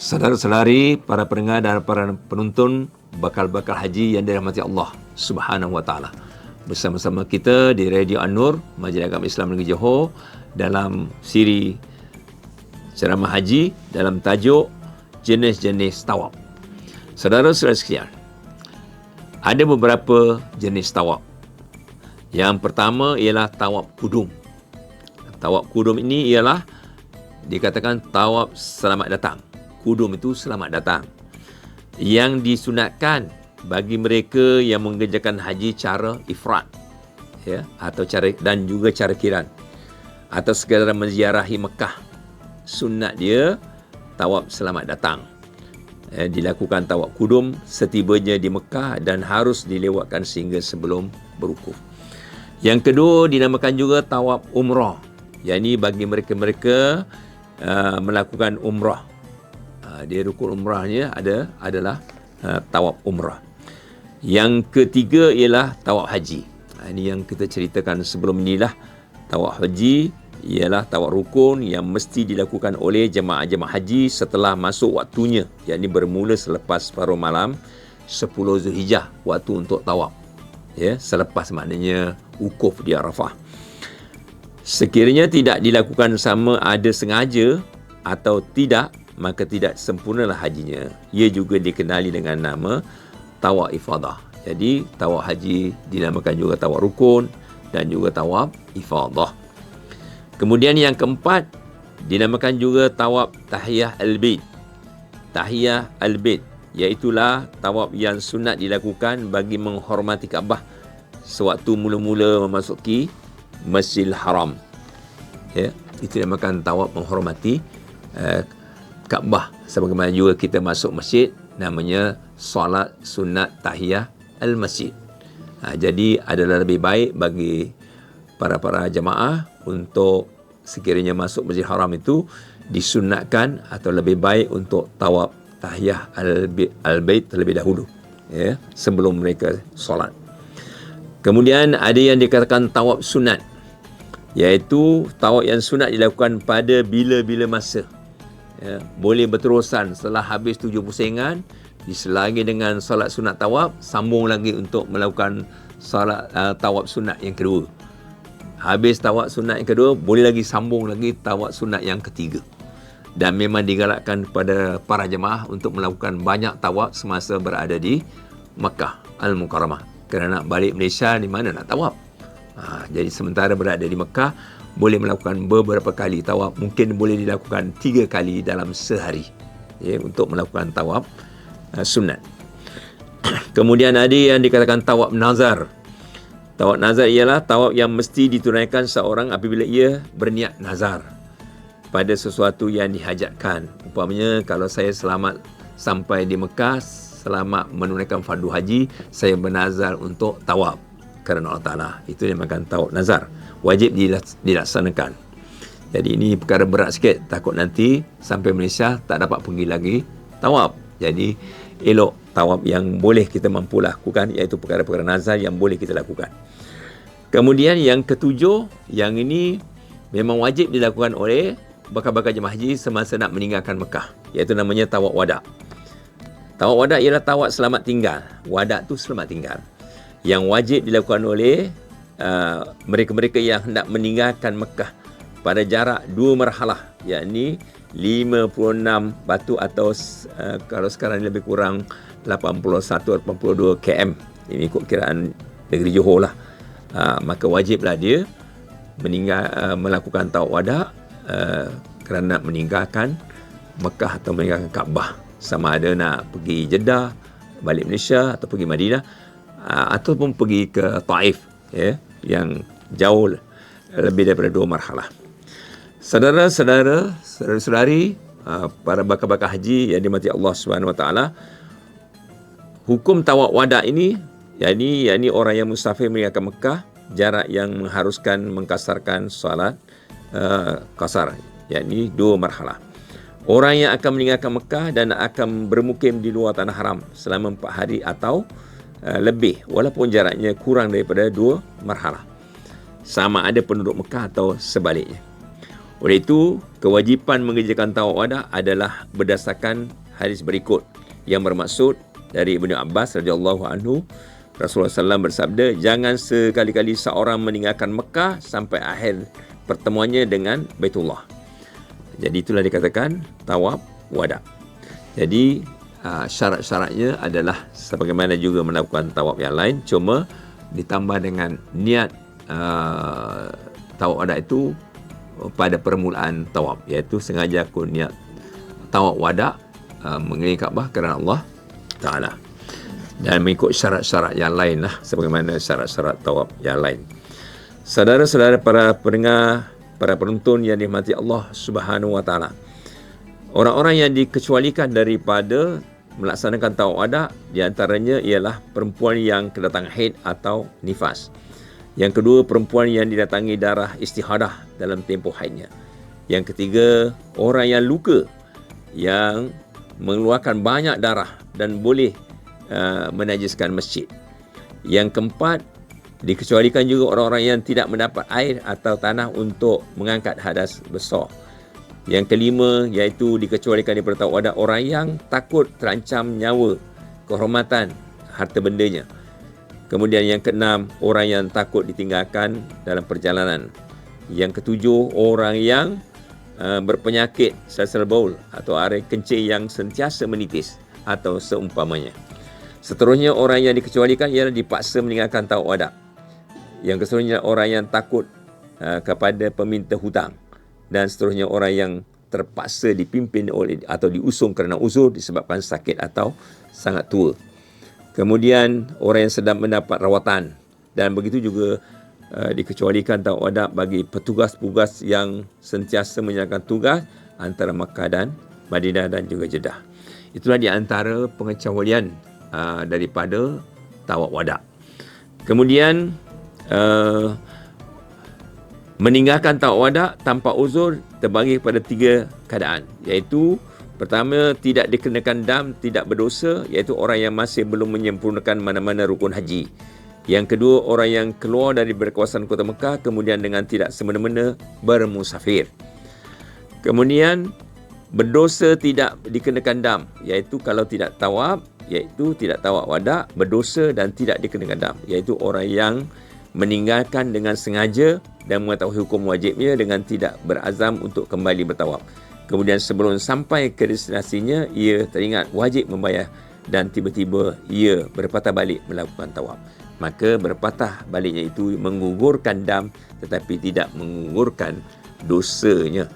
Saudara-saudari, para pendengar dan para penonton bakal-bakal haji yang dirahmati Allah Subhanahu wa taala. Bersama-sama kita di Radio An-Nur, Majlis Agama Islam Negeri Johor dalam siri ceramah haji dalam tajuk jenis-jenis tawaf. Saudara-saudara sekalian, ada beberapa jenis tawaf. Yang pertama ialah tawaf kudum. Tawaf kudum ini ialah dikatakan tawaf selamat datang. Kudum itu selamat datang. Yang disunatkan bagi mereka yang mengerjakan haji cara ifrat ya atau cara dan juga cara kiran. Atau sekadar menziarahi Mekah sunat dia tawaf selamat datang. Ya, dilakukan tawaf kudum setibanya di Mekah dan harus dilewatkan sehingga sebelum berukuf yang kedua dinamakan juga tawaf umrah. Yang ini bagi mereka-mereka uh, melakukan umrah Ah, dia rukun umrahnya ada adalah uh, tawaf umrah. Yang ketiga ialah tawaf haji. Uh, ini yang kita ceritakan sebelum inilah tawaf haji ialah tawaf rukun yang mesti dilakukan oleh jemaah-jemaah haji setelah masuk waktunya yakni bermula selepas paruh malam 10 Zulhijjah waktu untuk tawaf ya selepas maknanya wukuf di Arafah sekiranya tidak dilakukan sama ada sengaja atau tidak maka tidak sempurnalah hajinya. Ia juga dikenali dengan nama tawaf ifadah. Jadi tawaf haji dinamakan juga tawaf rukun dan juga tawaf ifadah. Kemudian yang keempat dinamakan juga tawaf tahiyah al-bait. Tahiyah al-bait iaitulah tawaf yang sunat dilakukan bagi menghormati Kaabah sewaktu mula-mula memasuki Masjidil Haram. Ya, itu dinamakan tawaf menghormati uh, Kaabah sebagaimana juga kita masuk masjid namanya solat sunat tahiyah al-masjid. Ha, jadi adalah lebih baik bagi para-para jemaah untuk sekiranya masuk Masjid Haram itu disunatkan atau lebih baik untuk tawaf tahiyah al-bait terlebih dahulu ya sebelum mereka solat. Kemudian ada yang dikatakan tawaf sunat iaitu tawaf yang sunat dilakukan pada bila-bila masa ya, boleh berterusan setelah habis tujuh pusingan diselagi dengan solat sunat tawaf sambung lagi untuk melakukan solat uh, tawaf sunat yang kedua. Habis tawaf sunat yang kedua boleh lagi sambung lagi tawaf sunat yang ketiga. Dan memang digalakkan kepada para jemaah untuk melakukan banyak tawaf semasa berada di Makkah Al-Mukarramah. Kerana balik Malaysia di mana nak tawaf? Ha, jadi sementara berada di Mekah boleh melakukan beberapa kali tawaf. Mungkin boleh dilakukan tiga kali dalam sehari. Ya, untuk melakukan tawaf uh, sunat. Kemudian ada yang dikatakan tawaf nazar. Tawaf nazar ialah tawaf yang mesti ditunaikan seorang apabila ia berniat nazar pada sesuatu yang dihajatkan. Umpamanya kalau saya selamat sampai di Mekah selamat menunaikan fardu haji saya bernazar untuk tawaf kerana Allah Ta'ala. Itu yang makan tawaf nazar wajib dilaksanakan. Jadi ini perkara berat sikit. Takut nanti sampai Malaysia tak dapat pergi lagi tawaf. Jadi elok tawaf yang boleh kita mampu lakukan iaitu perkara-perkara nazar yang boleh kita lakukan. Kemudian yang ketujuh, yang ini memang wajib dilakukan oleh bakal-bakal jemaah haji semasa nak meninggalkan Mekah. Iaitu namanya tawaf wadak. Tawaf wadak ialah tawaf selamat tinggal. Wadak tu selamat tinggal. Yang wajib dilakukan oleh Uh, mereka-mereka yang hendak meninggalkan Mekah pada jarak dua marhalah yakni 56 batu atau uh, kalau sekarang lebih kurang 81 82 km. Ini ikut kiraan negeri Johor lah. Uh, maka wajiblah dia meninggal uh, melakukan tawaf wada uh, kerana meninggalkan Mekah atau meninggalkan Kaabah. Sama ada nak pergi Jeddah balik Malaysia atau pergi Madinah uh, ataupun pergi ke Taif ya. yeah yang jauh lebih daripada dua marhalah. Saudara-saudara, saudara-saudari, uh, para bakal-bakal haji yang dimati Allah Subhanahu Wa Taala, hukum tawak wada ini yakni yakni orang yang musafir meninggalkan Mekah jarak yang mengharuskan mengkasarkan solat uh, kasar yakni dua marhalah. Orang yang akan meninggalkan Mekah dan akan bermukim di luar tanah haram selama empat hari atau lebih walaupun jaraknya kurang daripada dua marhalah. Sama ada penduduk Mekah atau sebaliknya. Oleh itu, kewajipan mengerjakan tawaf wada adalah berdasarkan hadis berikut yang bermaksud dari Ibnu Abbas radhiyallahu anhu Rasulullah SAW bersabda jangan sekali-kali seorang meninggalkan Mekah sampai akhir pertemuannya dengan Baitullah. Jadi itulah dikatakan tawaf wada. Jadi uh, syarat-syaratnya adalah sebagaimana juga melakukan tawaf yang lain cuma ditambah dengan niat uh, tawaf wada itu pada permulaan tawaf iaitu sengaja aku niat tawaf wada uh, mengelilingi Kaabah kerana Allah Taala dan mengikut syarat-syarat yang lain lah sebagaimana syarat-syarat tawaf yang lain. Saudara-saudara para pendengar para penonton yang dirahmati Allah Subhanahu Wa Taala. Orang-orang yang dikecualikan daripada melaksanakan tawaf wada di antaranya ialah perempuan yang kedatangan haid atau nifas. Yang kedua, perempuan yang didatangi darah istihadah dalam tempoh haidnya. Yang ketiga, orang yang luka yang mengeluarkan banyak darah dan boleh uh, menajiskan masjid. Yang keempat, Dikecualikan juga orang-orang yang tidak mendapat air atau tanah untuk mengangkat hadas besar. Yang kelima iaitu dikecualikan daripada tahu ada orang yang takut terancam nyawa, kehormatan, harta bendanya. Kemudian yang keenam, orang yang takut ditinggalkan dalam perjalanan. Yang ketujuh, orang yang uh, berpenyakit sesal baul atau air kencing yang sentiasa menitis atau seumpamanya. Seterusnya, orang yang dikecualikan ialah dipaksa meninggalkan tahu wadah yang keseluruhnya orang yang takut uh, kepada peminta hutang dan seterusnya orang yang terpaksa dipimpin oleh atau diusung kerana uzur disebabkan sakit atau sangat tua. Kemudian orang yang sedang mendapat rawatan dan begitu juga uh, dikecualikan tahu adab bagi petugas-petugas yang sentiasa menjalankan tugas antara Makkah dan Madinah dan juga Jeddah. Itulah di antara pengecualian uh, daripada tawak wadak. Kemudian uh, meninggalkan wada tanpa uzur terbagi kepada tiga keadaan. Iaitu pertama tidak dikenakan dam tidak berdosa. Iaitu orang yang masih belum menyempurnakan mana-mana rukun haji. Yang kedua orang yang keluar dari berkawasan kota Mekah kemudian dengan tidak semena-mena bermusafir. Kemudian berdosa tidak dikenakan dam. Iaitu kalau tidak tawab iaitu tidak tawab wada berdosa dan tidak dikenakan dam. Iaitu orang yang meninggalkan dengan sengaja dan mengetahui hukum wajibnya dengan tidak berazam untuk kembali bertawaf. Kemudian sebelum sampai ke destinasinya, ia teringat wajib membayar dan tiba-tiba ia berpatah balik melakukan tawaf. Maka berpatah baliknya itu mengugurkan dam tetapi tidak mengugurkan dosanya.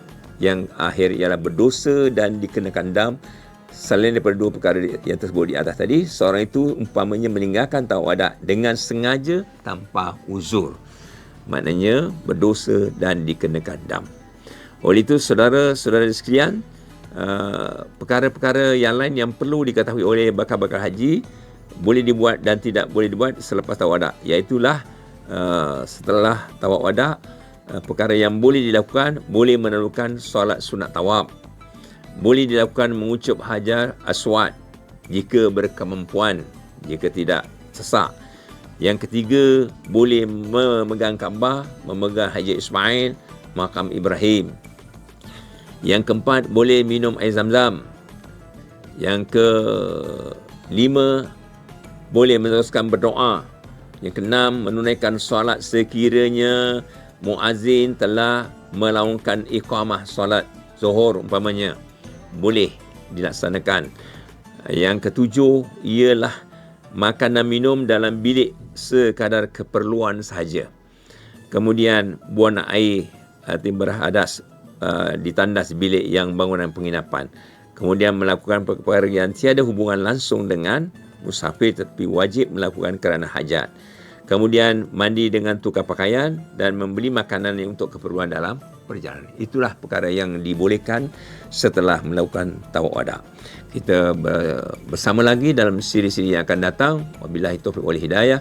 Yang akhir ialah berdosa dan dikenakan dam Selain daripada dua perkara yang tersebut di atas tadi, seorang itu umpamanya meninggalkan tawadak dengan sengaja tanpa uzur. Maknanya berdosa dan dikenakan dam. Oleh itu, saudara-saudara sekalian, uh, perkara-perkara yang lain yang perlu diketahui oleh bakal-bakal haji boleh dibuat dan tidak boleh dibuat selepas tawadak. Iaitulah uh, setelah tawadak, uh, perkara yang boleh dilakukan, boleh menerukan solat sunat tawab boleh dilakukan mengucup hajar aswad jika berkemampuan jika tidak sesak yang ketiga boleh memegang Kaabah memegang Haji Ismail makam Ibrahim. Yang keempat boleh minum air zam-zam. Yang ke lima boleh meneruskan berdoa. Yang keenam menunaikan solat sekiranya muazin telah melaungkan iqamah solat zuhur umpamanya. Boleh dilaksanakan. Yang ketujuh ialah makan dan minum dalam bilik sekadar keperluan sahaja. Kemudian buang air arti berhadas uh, di tandas bilik yang bangunan penginapan. Kemudian melakukan perkara yang tiada hubungan langsung dengan musafir tetapi wajib melakukan kerana hajat. Kemudian mandi dengan tukar pakaian dan membeli makanan untuk keperluan dalam perjalanan. Itulah perkara yang dibolehkan setelah melakukan tawaf. Kita bersama lagi dalam siri-siri yang akan datang. Wabillahi taufiq wal hidayah.